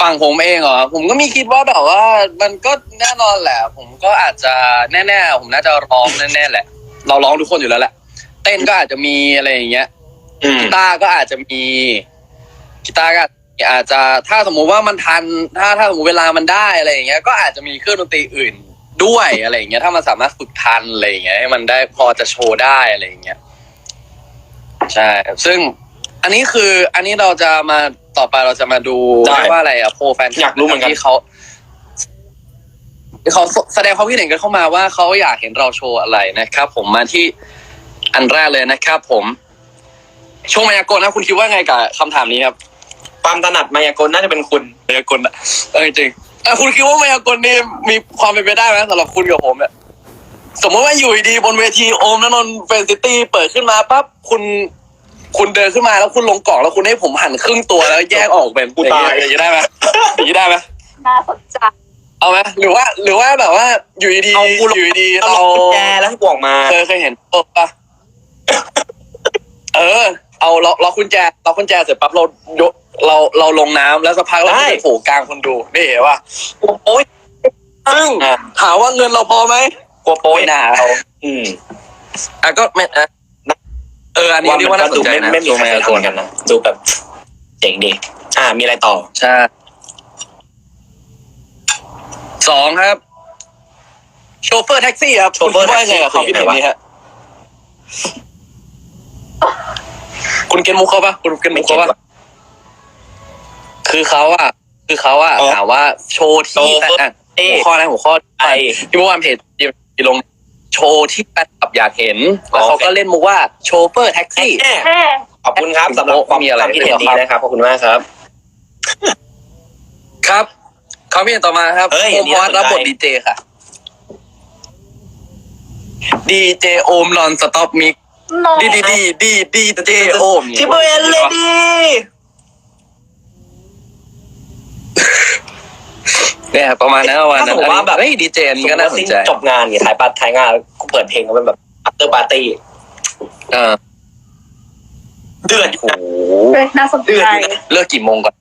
ฝั่งผมเองเหรอผมก็มีคิดว่าแบบว่า มันก็แน่นอนแหละ ผมก็อาจจะแน่ๆผมน่าจะร้องแน่ๆแหละ เราร้องทุกคนอยู่แล้วแหละ เต้นก็อาจจะมีอะไรอย่างเงี้ยอืมกีตาร์ก็อาจจะมีกีตาร์ก็อาจจะถ้าสมมุติว่ามันทัน ถ้าถ้าสมมติเวลามันได้อะไรอย่างเงี้ย ก็อาจจะมีเครื่องดนตรีอื่นด้วยอะไรอย่างเงี้ย ถ้ามันสามารถฝึกทันอะไรอย่างเงี้ยให้มันได้พอจะโชว์ได้อะไรอย่างเงี้ย ใช่ซึ่งอันนี้คืออันนี้เราจะมา ต่อไปเราจะมาดูได้เรียกว่าอะไรอะโพแฟนอยากรู้เหมือนกัน ที่เขาที่เขาแสดงความคิดเห็นกันเข้ามาว่าเขาอยากเห็นเราโชว์อะไรนะครับ ผมมาที่อันแรกเลยนะครับ ผมโชว์มายากลนะคุณคิดว่าไงกับคำถามนี้ครับความถนัดมายากลน่าจะเป็นคุณมายากลอะเออจริงๆอะคุณคิดว่ามายากลนี่มีความเป็นไปได้ไหมสำหรับคุณกับผมเนี่ยสมมติว่าอยู่ดีๆบนเวทีโอมนนนท์เฟนซิตี้เปิดขึ้นมาปั๊บคุณ คุณเดินขึ้นมาแล้วคุณลงกล่องแล้วคุณให้ผมหั่นครึ่งตัวแล้วแยกออกเป็นกูตาย อย่างนี้ได้ไหมอย่างนี้ได้ไหมน่าสนใจเอาไหมหรือว่า หรือว่าแบบว่าอยู่ดีๆเอากูลง อยู่ดีๆเอาเราล็อกกุญแจแล้วให้กูออกมา เคยเคยเห็นโต๊ะปะเออ เอาเราเรากุญแจเรากุญแจเสร็จปั๊บเรายกเราเราลงน้ำแล้วสักพักเราได้ ไปโผล่กลางคนดูนี่เห็นป่ะโอ้ยซึ่งอะ ถามว่าเงินเราพอไหมกลัวโป้ยไม่น่าเอาอืมอะก็ไม่อะ เอออันนี้ว่าเรียกมัว่านก็น่าสดูนใจไม่นะไม่มีใครโชว์ทำกันนะดูแบบเจ๋งดีอ่า มีอะไรต่อใช่สองครับ โชเฟอร์แท็กซี่ครับโชเฟอร์คุณคิดว่าไงกับแท็ความกซี่คิดเห็นนี้ฮะคุณเกณฑ์มุกเขาปะคุณเกณฑ์มุไม่กเก็เขาตปะว่ะ คือเขาอะคือเขาอะอ๋อถามว่าโชว์ที่โชว์อะเอ๊ะหัวข้อนะหัวข้อไอที่เมื่อวานเพจที่ลง โชว์ที่แฟนคลับอยากเห็น แล้วเขาโอเคก็เล่นมุกว่าโชเฟอร์แท็กซี่แน่แค่ขอบคุณครับสำหรับความมีอะไรความคิดเห็นดีนะครับขอบคุณมากครับ ครับเขามีต่อมาครับเฮ้ยโอมพอดอันนี้น่าสนใจรับบทดีเจค่ะดีเจโอมนอนสต็อปมิกนอนดีดีดีดีดีเจโอมทิเบลเลยดี เนี่ยประมาณนั้นประมาณถ้าสนั้มนมติว่าแบบ เฮ้ยดีเจนี้ก็น่าสนใจจบงานเนี่ยถ่ายปัดถ่ายงานแล้วกูเปิดเพลงก็เป็นแบบ after party เออเดือดอยู่โอ้นะโหเฮ้ยน่าสนเดือดใจ อยู่นะเลิกกี่โมงก่อน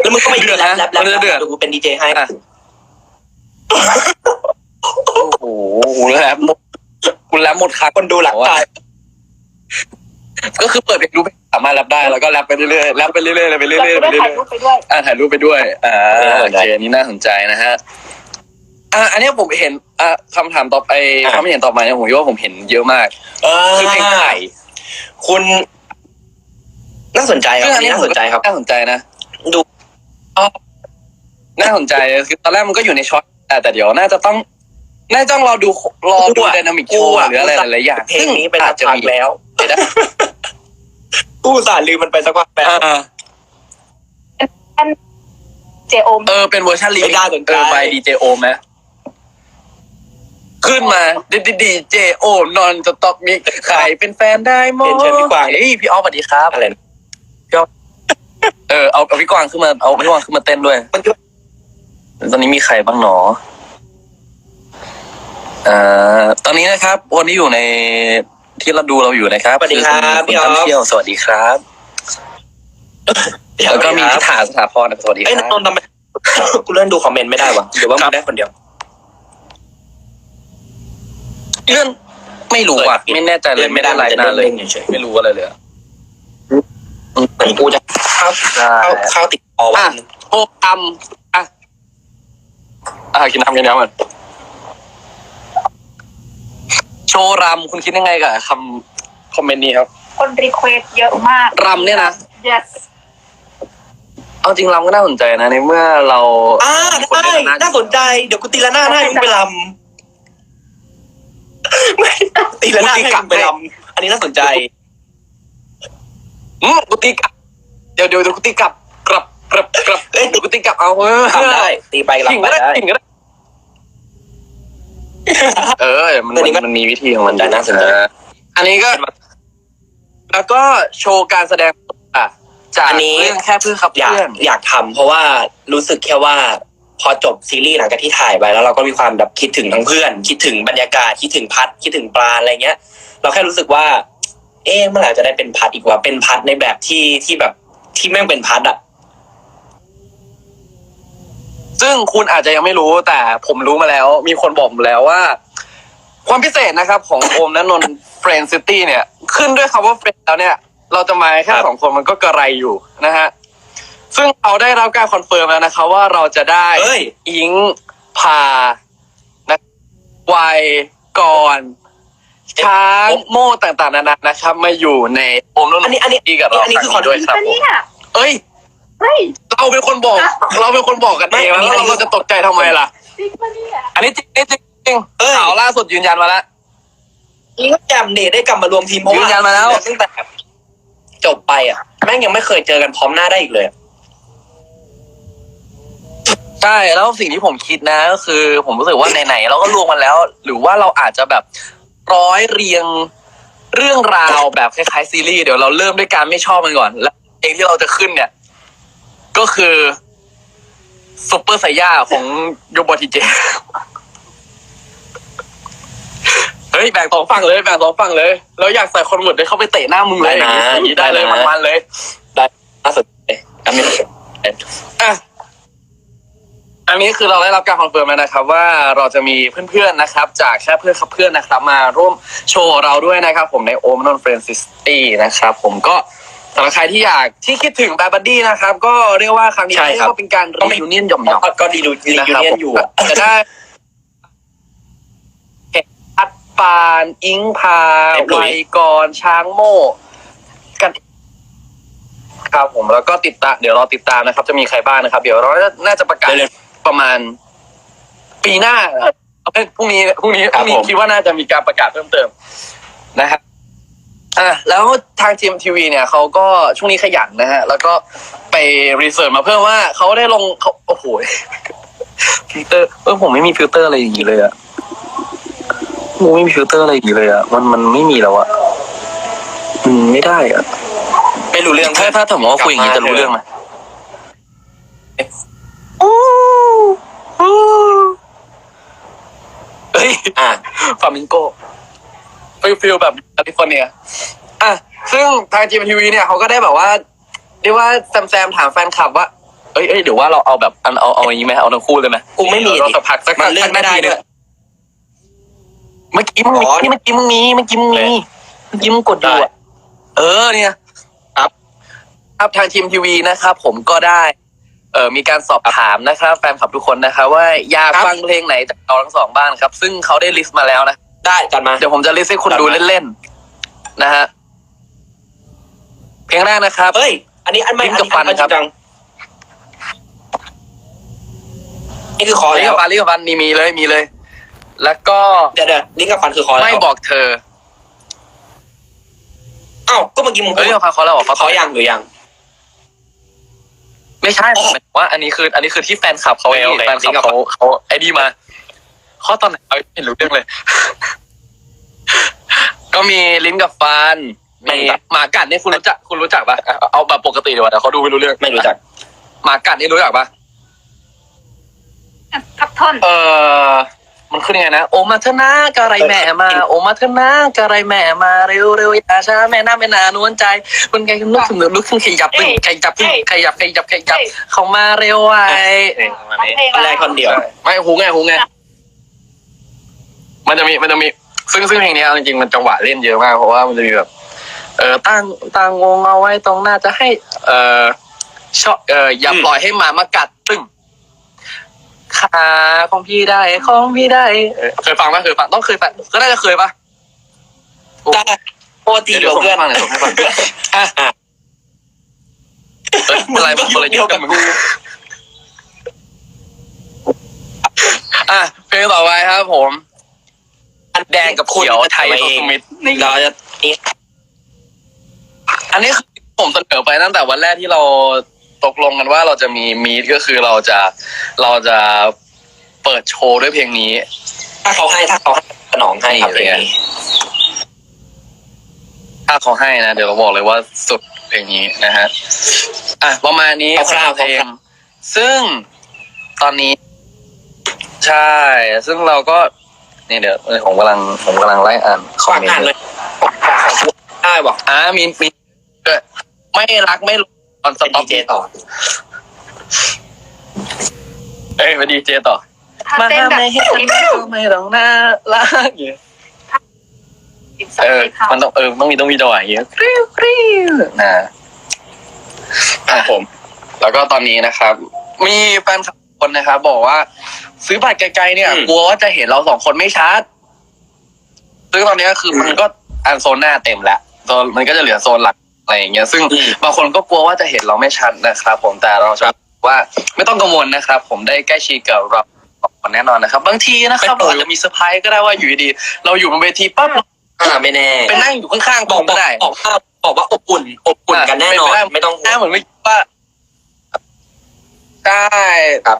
แล้วมึงก็ไปเดือดแรนะปแรปแรปมันจะเดือดเดี๋ยวกูเป็นดีเจให้อะ โอ้โหแรปหมดคุณแรปหมดคักคนดูหลักตาย ก็คือเปิดเพลงรู้เพลงสามารถแรปได้แล้วก็แรปไปเรื่อยๆแรปไปเรื่อยๆไปเรื่แล้วอยๆก็ไปได้เรื่ถ่ายอยรูปไปด้วยๆอ่าถ่ายรูปไปด้วยอ่าโอเคอันนี่น่าสนใจนะฮะอ่าอันนี้ผมเห็นอ่าคำถามต่อไปความเห็นต่อมาเนี่ยผมคิดว่าผมเห็นเยอะมากเออคือเพลงไทยคุณ น่าสนใจครับอันนี้น่าสนใจครับน่าสนใจนะดูน่าสนใจคือตอนแรกมันก็อยู่ในช็อตแต่แต่เดี๋ยวน่าจะต้องน่าจะต้องรอดูรอดูกูอะไดนามิกโชว์กูอะหรืออะไรหลายๆอย่างเพลงนี้ไปอาสัจกจะพักมีแล้วได้ กูอุตสาห์ลืมมันไปสักพักแล้วอ่าเจโอม เออเป็นเวอร์ชันรีไม่น่าสนใจ เออไปดีเจโอมไหมขึ้นมาดีดีดีเจโอมนอนจะตอกมีใครเป็นแฟนได้มั้เรียนเชิญพี่กวาง เฮ้ยพี่ออฟสวัสดีครับ อะไรนะเออเอาเอาพี่กวางขึ้นมาเอาพี่กวางขึ้นมาเต้นด้วย มันก็ตอนนี้มีใครบ้างหนออ่าตอนนี้นะครับ วันนี้อยู่ใน ที่เราดูเราอยู่นะครับสวัสดีครับอพี่คุณออฟ ท่องเที่ยวสวัสดีครับ แล้วก็มีพิธาสถาพรสวัสดีคเอ้ยรับนนท์ทำไม กูเลื่อนดูคอมเมนต์ไม่ได้วะหรือว่าครัมึบ งได้คนเดียว เลื่อนไม่รู้อะเปิดไม่แน่ใจเลยไม่ได้ไลน์นานเลยเฉยไม่รู้อะไรเลยอะๆเหมือนกูจะเข้าใช่เข้าเข้าติดคอวัอะนหนึ่งโปรแกรมอะอะกินน้ำกินน้ำก่อน โชว์รำคุณคิดยังไงกับคำคอมเมนต์นี้ครับ คนรีเควสเยอะมาก รำเนี่ยนะ yes เอาจริงรำก็น่าสนใจนะในเมื่อเราอ่าคนได้เล่นหน่าสนใจ เดี๋ยวกูตีละหน้าดให้มึงไปลำไม่ตีละหน้าดให้มึงไปลำอันนี้น่าสนใจอืมกูตีกลับเดี๋ยวเดี๋ยวเดี๋ยวกูตีกลับกลับกลับกลับเอ้ยเดี๋ยวกูตีกลับเอาเออทำได้ ตีไปขิงลำไปก็ได้ได้ขิงก็ได้ เออ มันตัวนี้ก็มันมีวิธีของมันน่าสนใจเอออันนี้ก็ แล้วก็โชว์การแสดงอะจากอันนี้ เรื่องแค่เพื่อนขับอยากเพื่อนอยากทำเพราะว่ารู้สึกแค่ว่า พอจบซีรีส์หลังจากที่ถ่ายไปแล้วเราก็มีความแบบคิดถึงทั้งเพื่อน คิดถึงบรรยากาศคิดถึงพัดคิดถึงปลาอะไรเงี้ย เราแค่รู้สึกว่า เอ๊ะเมื่อไหร่จะได้เป็นพัดอีกว่าเป็นพัดในแบบที่ที่แบบที่แม่งเป็นพัดอะ ซึ่งคุณอาจจะยังไม่รู้แต่ผมรู้มาแล้ว มีคนบอกผมแล้วว่า ความพิเศษนะครับ ของโอมนันนนเฟรนซิตี้เนี่ย ขึ้นด้วยคำว่าเฟรนแล้วเนี่ย เราจะมาแค่ครับสองคนมันก็กระไรอยู่นะฮะ ซึ่งเราได้รับการคอนเฟิร์มแล้วนะครับว่าเราจะได้เฮ้ย อิงพานะวัยกรช้างโม่ต่างๆนานานะครับ มาอยู่ในโอมนันนอันนี้อันนี้ที่กับเราอันนี้คือครั้งด้วยครับอันผมนี้อะเอ้ย เฮ้ย เราเป็นคนบอก เราเป็นคนบอกกันเองไม่แล้วอันนี้เราจะตกใจทำไมล่ะ จริงปะเนี่ยอันนี้จริงอันนี้จริงเอ้ย ข่าวล่าสุดยืนยันมาแล้ว นี่ก็แจมเดทได้กลับมารวมทีมเพราะยืว่านยันมาแล้ว ตั้งแต่จบไปอะแม่งยังไม่เคยเจอกันพร้อมหน้าได้อีกเลย ใช่แล้วสิ่งที่ผมคิดนะก็คือ ผมรู้สึกว่าไหนๆเราก็รวมกันแล้ว หรือว่าเราอาจจะแบบร้อยเรียงเรื่องราวแบบคล้ายๆซีรีส์เดี๋ยวเราเริ่มด้วยการไม่ชอบมันก่อน แล้วเพลงที่เราจะขึ้นเนี่ย ก็คือซุปเปอร์ไซย่าของโยบอทีเจ เฮ้ยแบ่งสองฝั่งเลยแบ่งสองฝั่งเลยเราอยากใส่คอนเวิร์ตเลยเข้าไปเตะหน้ามึงเลยได้นะ อย่างนี้ได้เลยได้นะมันๆเลยล่าสุดเลยจำไม่ได้อะอันนี้คือเราได้รับการคอนเฟิร์มแล้วนะครับ ว่าเราจะมีเพื่อนๆนะครับ จากแค่เพื่อนขับเพื่อนนะครับ มาร่วมโชว์เราด้วยนะครับ ผมในโอมนอนเฟรนซิสตี้นะครับ ผมก็ สำหรับใครที่อยากที่คิดถึงแบบบัดดี้นะครับ ก็เรียกว่าครั้งนี้ใช่เรียครักบว่าเป็นการรีวิเนียนหย่อมๆก็ดีดูรีนะยูครับเนียนอยู่อะจะได้เห็นอัดปานอิงพาเห็นหลุไวยส์กรช้างโม่กัน ครับผมแล้วก็ติดตามเดี๋ยวรอติดตามนะครับ จะมีใครบ้างนะครับ เดี๋ยวเราน่าจะประกาศเร็ว ประมาณ ปีหน้าเอาเป็นพรุ่งนี้พรุ่งนี้คพรับรุ่งนี้ผม คิดว่าน่าจะมีการประกาศเพิ่มเติมนะครับ อะแล้วทางทีมทีวีเนี่ยเขาก็ช่วงนี้ขยันนะฮะ แล้วก็ไปรีเสิร์ชมาเพิ่มว่าเขาได้ลงเขาโอ้โหฟิลเตอร์เออผมไม่มีฟิลเตอร์อะไรอย่างนี้เลยอะผมไม่มีฟิลเตอร์อะไรอย่างนี้เลยอะมันมันไม่มีแล้วอะอืมไม่ได้อะไม่รู้เรื่องถ้าถ้าสมมติว่าคุยอย่างนี้จะรู้เรื่องไหมเฮ้ยอะฟามิงโก ฟิลฟิลแบบแคลิฟอร์เนียอะซึ่งทางจีมทีวีเนี่ยเขาก็ได้แบบว่าเรียกว่าแซมแซมถามแฟนคลับว่าเอ้ยเอ้ยเดี๋ยวว่าเราเอาแบบอันเอาเอาอย่างนี้ไหมเอาทั้งคู่เลยไหมกูไม่มีเราดิสักพักสักมันเลื่อนไม่ได้ด้วย เมื่อกี้มึงมีอ๋อเมื่อกี้มึงมีเมื่อกี้มึงมีเมื่อกี้มึงกดดูได้อะเออเนี่ยครับครับทางทีมทีวีนะครับผมก็ได้ เออมีการสอบถามนะครับ แฟนคลับทุกคนนะครับว่าอยากครับ ฟังเพลงไหนจากเราทั้งสองบ้างครับ ซึ่งเขาได้ลิสต์มาแล้วนะ ได้จัดมา เดี๋ยวผมจะลิสต์ให้คุณจัดดูมาเล่นๆนะฮะเพลงแรกนะครับ เฮ้ย อันนี้อันไม่ลิ้นอันกับนี้ฟันอันจครัริบงจังนี่คือคอลิงแล้กัวบฟันลิงกับฟันนี่มีเลยมีเลย แล้วก็เดี๋ยวเดี๋ยวลิ้นกับฟันคือคอแล้วไม่บอกเธออ้าวก็เมื่อกี้มึงพูเอ้ยดเอาฟังเขาแล้วเหรอขอยังหรือยัง ไม่ใช่ผมหมายถึงว่าอันนี้คือ อันนี้คือที่แฟนคลับเขาโอเคโอเค แฟนคลับเขาเขาไอ้นี่มา ข้อตอนไหนเอาไม่รู้เรื่องเลย ก็มีลิ้นกับฟันไม่มีรู้จักหมากัดนี่คุณรู้จักคุณรู้จักปะเอาเอาแบบปกติดีกว่าเดี๋ยวเขาดูไม่รู้เรื่องไม่รู้จัก หมากัดนี่รู้จักปะทับท่อนเออมันขึ้นยังไงนะโอมาเถอะนะกะไรแม่มา โอมาเถอะนะกะไรแม่มาเร็วเร็วอย่าช้าแม่น้าแม่นานวลใจมันไงลุกขึ้นลุกขึ้นขยับขึ้นขยับขึ้นขยับขยับขยับ เข้ามาเร็วไว้เพลงอันแรกคนเดียว ไม่หูไงหูไง มันจะมีมันจะมี ซึ่งซึ่งเพลงนี้เอาจริงๆมันจังหวะเล่นเยอะมากเพราะว่ามันจะมีแบบ เออตั้งตั้งวงเอาไว้ตรงหน้าจะให้ เออชอบเอออย่าอืมปล่อยให้หมามากัดตึ้งขาของพี่ได้ของพี่ได้เออเคยฟังปะเคยฟังต้องเคยฟังก็น่าจะเคยปะได้โปรตีเดี๋ยวกับส่งเพื่อให้นฟังหน่อยส่งให้ฟังอะอะเอ้ยอะไรมันคนละยุคกับมึงอะเพลงต่อไปครับผม แดงกับเขียวไทยเอโซงสมิธเราจะนี่อันนี้คือผมเสนอไปตั้งแต่วันแรกที่เราตกลงกันว่าเราจะมีมีดก็คือเราจะเราจะเปิดโชว์ด้วยเพลงนี้ ถ้าเขาให้ถ้าเขาให้สนองให้ครับนี่เพลงไงนี้ถ้าเขาให้นะ เดี๋ยวเราบอกเลยว่าสุดเพลงนี้นะฮะอะประมาณนี้คร่าวๆเพลงซึ่งตอนนี้ ใช่ ซึ่งเราก็ นี่เดี๋ยวผมกำลังผมกำลังไล่อ่านคอมฝากเมนอ่านต์เลยได้บอกอ่ามีมีเออไม่รักไม่รู้ตอนสเป็นต็อดีปเจต่อ เออ้ยมาดีเจต่อ ถ้าเต้นแบบไม่เห็นไม่ต้องน่ารักอย่างเงี้ยอินสตาเออเขามันต้องเออต้องมีต้องมีจังหวะอย่างเงี้ยกริ้วกริ้วนะอะผม แล้วก็ตอนนี้นะครับ มีแฟนคลับ คนนะครับบอกว่า ซื้อบัตรไกลๆเนี่ย อืม กลัวว่าจะเห็นเราสองคนไม่ชัดซึ่งตอนนี้คือมันก็อันโซนหน้าเต็มแล้วโซนมันก็จะเหลือโซนหลักอะไรอย่างเงี้ยซึ่ง อืม บางคนก็กลัวว่าจะเห็นเราไม่ชัดนะครับ ผมแต่เราจะว่าไม่ต้องกังวลนะครับ ผมได้ใกล้ชิดกับเราสองคนแน่นอนนะครับ บางทีนะครับเราอาจจะมีเซอร์ไพรส์ก็ได้ว่าอยู่ดีๆเราอยู่บนเวทีปั๊บอ่าไม่แน่ไปนั่งอยู่ข้างๆบตอรกงบก็อกได้บอกว่าบอกว่าอบอุ่น อบอุ่นกันแน่นอนอะไม่ต้องหน้าเหมือนไม่คิดว่า ใช่ครับ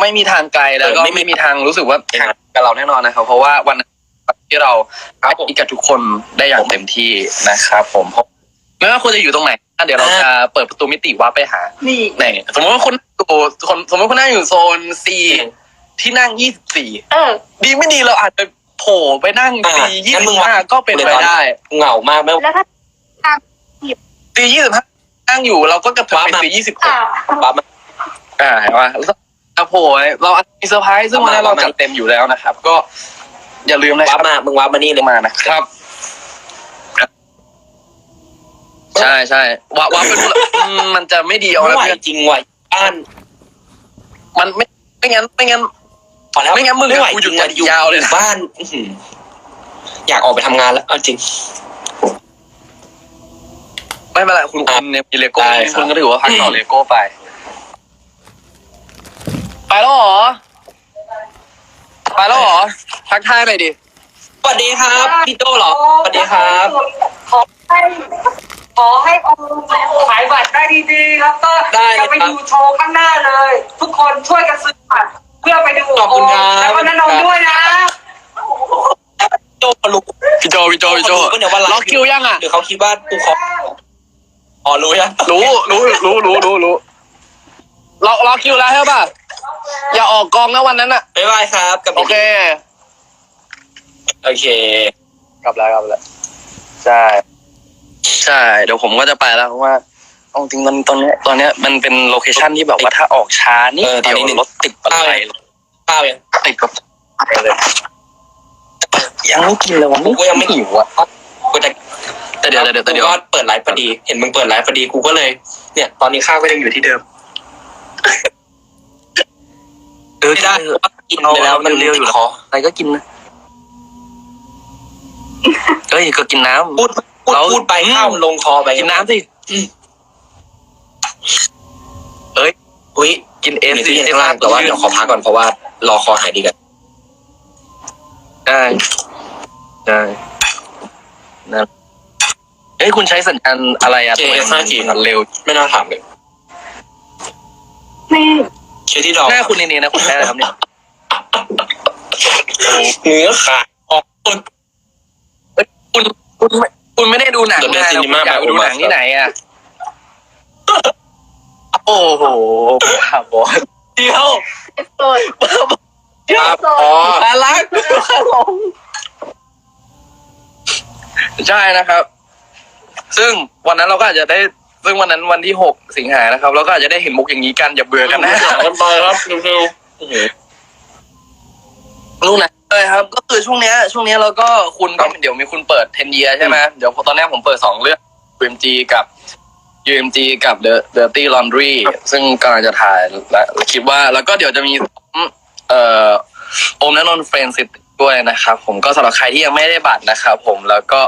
ไม่มีทางไกลแล้วก็เออไม่มีไม่มีทางรู้สึกว่าห่างกับเราแน่นอนนะครับ เพราะว่าวันนั้นที่เราครับผมอีกกับทุกคนได้อย่างเต็มที่นะครับ ผมไม่ว่าคุณจะอยู่ตรงไหนเดี๋ยวเราจะเปิดประตูมิติว่าร์ปไปหานี่ไหนสมมติว่าคุณอยู่คนสมมติคุณนั่งอยู่โซน C ที่นั่ง24เออดีไม่ดีเราอาจจะโผล่ไปนั่งอ่า C งั้นมึงวาง25ก็เป็นไปได้เหงามากไม่แล้วถ้า C 25นั่งอยู่เราก็กระเถิบว้าไปมา C 26อ่าบ้ามา อ่าเห็นปะแล้วโผล่เราอาจจะมีเซอร์ไพรส์ซึ่งวันนี้เราจัดเต็มอยู่แล้วนะครับ ก็อย่าลืมนะคว้ารับมา มึงว้ามานี่เลยมานะครับ ใช่ใช่ว่าว่าเป็นอืมมันจะไม่ดีเอาไม่แล้วไหวเพื่อนจริงว่ะบ้านมันไม่ไม่งั้นไม่งั้น พอแล้วไม่งั้นมึงไม่ไหวกูจหยุริดงว่ะอยู่ยาวเลยอนะบ้านอื้อหืออยากออกไปทำงานแล้วเอาจริง ไม่เป็นไรคุณคุณเนี่ยมีเลโก้ได้ครับ คุณก็ถือว่าพักต่อเลโก้ไป ไปแล้วเหรอ ไปแล้วเหรอ ทักทายหน่อยดิ สวัสดีครับพี่โจเหรอ สวัสดีครับ ขอให้ขอให้องค์ขายบัตรได้ดีๆแล้วก็ได้จะไปครับดูโชว์ข้างหน้าเลย ทุกคนช่วยกันซื้อบัตรเพื่อไปดูขอบคุณครับ แล้วก็นันนท์ด้วยนะโจมารู้พี่โจพี่โจพี่โจเขารู้ปะเนี่ยว่าไลฟ์ล็อกคิวยังอะ หรือเขาคิดว่ากูขออ๋อรู้ยังรู้รู้รู้รู้รู้รู้ล็อกล็อกคิวแล้วใช่ป่ะ อย่าออกกองนะวันนั้นอะ บ๊ายบายครับกับโอเค โอเค กลับแล้วกลับแล้ว ใช่ ใช่ เดี๋ยวผมก็จะไปแล้วเพราะว่าเอาจริงตอนตอนเนี้ยตอนเนี้ยมันเป็นโลเคชันที่แบบว่าถ้าออกช้านี่เออตอนเดี๋ยวนี้หนึ่งรถติดอะไรข้าวยังติดกับเลยยังไม่กินเลยวันนี้กูยังไม่ หิวอะกูจะแต่เดี๋ยวเดี๋ยวเดี๋ยวเดี๋ยว กูก็เปิดไลฟ์พอดี เห็นมึงเปิดไลฟ์พอดีกูก็เลย เนี่ย ตอนนี้ข้าวก็ยังอยู่ที่เดิม เออไม่ได้ได้กินไปแล้วมันเร็วๆอยู่ติดแล้วคออะไรก็กินนะเฮ้ยก็กินน้ำพูดพูดเราพูดไปอืมข้าวมันลงคอไปกินน้ำสิอืมเอ้ยอุ้ยกินเอเอ็นสซีข้างล่างแต่ว่าเดี๋ยวขอพักก่อนเพราะว่า รอคอหายดีกันได้ได้นะเอ้ยคุณใช้สัญญาณอะไรอะเจทำไมห้าจีมันเร็ว ไม่น่าถามเลยนี่ เชื่อที่ดอกหน้าคุณนี่นะคุณใช้อะไรครับเนี่ยเนื้อขาดออกต้นคุณคุณไม่คุณไม่ได้ดูหนัง The Best นะ Cinema คุณอยากไปดูหนัง by Omas ที่ไหนอะโอ้โหบ้าบอสเดียวสดครับสอ๋อดน่ารักใช่นะครับ ซึ่งวันนั้นเราก็อาจจะได้ ซึ่งวันนั้นวันที่หกสิงหานะครับเราก็อาจจะได้เห็นมุกอย่างนี้กันอย่าเบื่อกันนะ กันไปครับเร็วลูกไหนเลยครับ ก็คือช่วงเนี้ยช่วงเนี้ยเราก็คุณก็เดี๋ยวมีคุณเปิด10 year ใช่ไหมเดี๋ยวตอนแรกผมเปิดสองเรื่อง UMG กับ UMG กับ The Dirty Laundry ซึ่งกำลังจะถ่ายและคิดว่าแล้วก็เดี๋ยวจะมีเอ่อโอมและนนเฟรนซิตด้วยนะครับ ผมก็สำหรับใครที่ยังไม่ได้บัตรนะครับผมแล้วก็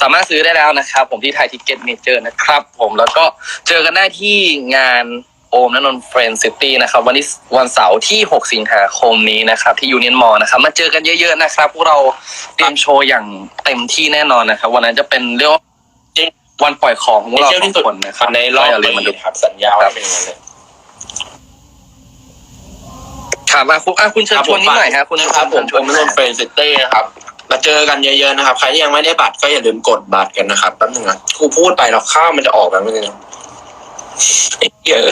สามารถซื้อได้แล้วนะครับ ผมที่ไทยทิกเก็ตเมเจอร์นะครับ ผมแล้วก็เจอกันได้ที่งานโอมและนนเฟรนซิตี้นะครับวันนี้วันเสาร์ที่ 6 สิงหาคมนี้นะครับ ที่ยูเนียนมอลนะครับมาเจอกันเยอะๆนะครับ พวกเราเตรียมโชว์อย่างเต็มที่แน่นอนนะครับ วันนั้นจะเป็นเรียกว่าวันปล่อยของของๆเราเที่ยวสอที่งสุดคนนะครับในรอบก็อย่าลืปีมมาดูครับสัญญาว่าเป็นอย่างนั้นเลยครับอะคุณอะคุณเชิญชวนนิดหน่อยฮะคุณนะครับผมเชิผญมชเป็วนนเฟรนซิตี้นะครับ มาเจอกันเยอะๆนะครับ ใครที่ยังไม่ได้บัตรก็อย่าลืมกดบัตรกันนะครับแป๊บนึงนะกูพูดไปแล้วข้าวมันจะออกแบบนี้นะเยอะ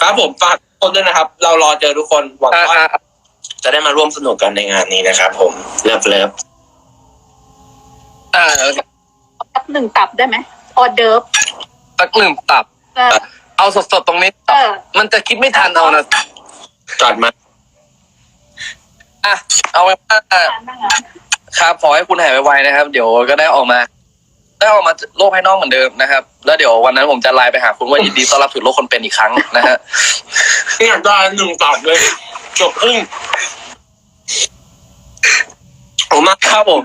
ครับผมฝากทุกคนด้วยนะครับ เรารอเจอทุกคนหวังอะว่าอะจะได้มาร่วมสนุกกันในงานนี้นะครับผมเลิฟเลิฟอะสักหนึ่งตับได้ไหมออเดิร์ฟสักหนึ่งตับ เออเอาสดๆตรงนี้เออมันจะคิดไม่ทันเอานะจัดมา อะเอาไว้ว่าครับขอให้คุณหายไวๆนะครับ เดี๋ยวก็ได้ออกมา ได้ออกมาโลกภายนอกเหมือนเดิมนะครับ แล้วเดี๋ยววันนั้นผมจะไลน์ไปหาคุณว่ายินดีต้อนรับสู่โลกคนเป็นอีกครั้งนะฮะเนี่ยได้หนึ่งตับเลยจบครึ่งผมมาครับผม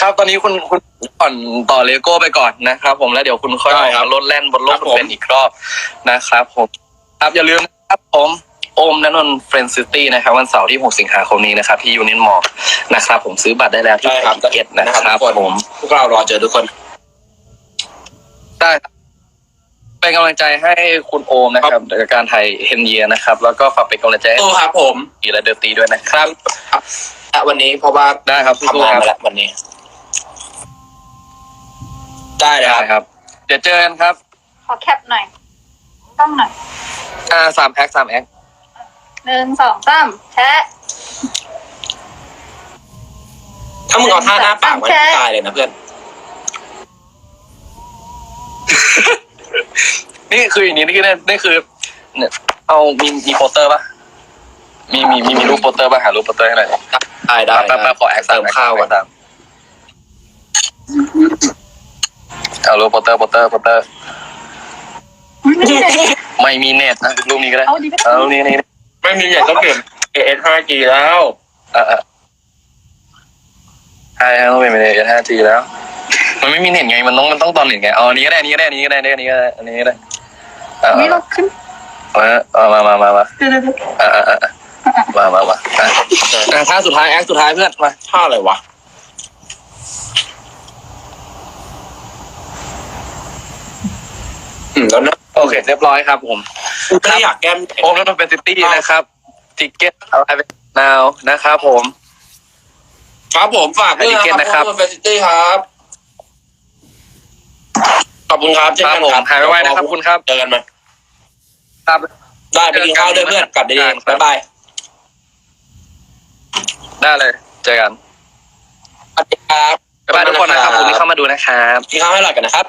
ครับตอนนี้คุณคุณผ่อนต่อเลโก้ไปก่อนนะครับ ผมแล้วเดี๋ยวคุณค่อยออกมารถแล่นบนโลกคนเป็นอีกรอบนะครับ ผม ครับอย่าลืมนะครับผม โอมนันนนเฟรนซิตี้นะครับวันเสาร์ที่ 6 สิงหาคมนี้นะครับที่ยูนินมอลนะครับ ผมซื้อบัตรได้แล้วที่ได้ครับเก็ตนะครับทุกคนผมพวกเรารอเจอทุกคน ได้ครับเป็นกำลังใจให้คุณโอมนะครับในการถ่ายเฮนเยียนะครับ แล้วก็ฝากเป็นกำลังใจให้โอ้ครับผมอีและเดอร์ตีด้วยนะครับ อะวันนี้เพราะว่าได้ครับทำงานมาแล้ววันนี้ ได้เลยได้ครับครับ เดี๋ยวเจอกันครับขอแคปหน่อย ต้องหน่อย อ่าสามแอคสามแอค หนึ่งสองสามแชะถ้ามึงเอาท่าหน้าปากมันตายเลยนะเพื่อน นี่คืออย่างนี้นี่คือนี่คือเนี่ยเอามีมีโปสเตอร์ปะมีมีมีมีรูปโปสเตอร์ปะหารูปโปสเตอร์ให้หน่อยได้ได้แป๊บแป๊บขอแอคเติมข้าวก่อนตามเอารูปโปสเตอร์โปสเตอร์โปสเตอร์ ไม่มีเน็ตนะรูปนี้ก็ได้เอาดีก็ได้เอารูปนี้นี่ ไม่มีอยากต้องเปลี่ยน AS 5G แล้ว เออเออใช่ครับต้องเป็นเอห้าจีแล้ว มันไม่มีเน็ตไง มันต้องมันต้องตอนเน็ตไงเอาอันนี้ก็ได้อันนี้ก็ได้อันนี้ก็ได้อันนี้ก็ได้อันนี้ก็ได้เอาไม่เราขึ้นเอาเอามามามามาเดี๋ยวเดี๋ยวเดี๋ยวอ่าอ่าอ่ามามามาอะอะท่าสุดท้ายแอคสุดท้ายเพื่อนมาท่าอะไรวะอืมแล้วนะโอเค เรียบร้อยครับผม กูไม่ได้อยากแก้มโอมแล้วมันเป็นซิตี้นะครับติเก็ตอะไรเป็นนาวนะครับผม ครับผมฝากด้วยให้ ticket นะนะคครัรับบเฟสิตี้ครับขอบคุณครับเช่นครับกันผมครับหายไวๆนะครับคุณครับเจอกันไหมครับได้ไปกินข้าวด้วยเพื่อนกลับดีๆครับบ๊ายบายได้เลย เจอกันสวัสดีครับบ๊ายบายทุกคนนะครับผมที่เข้ามาดูนะครับกินข้าวให้อร่อยกันนะครับ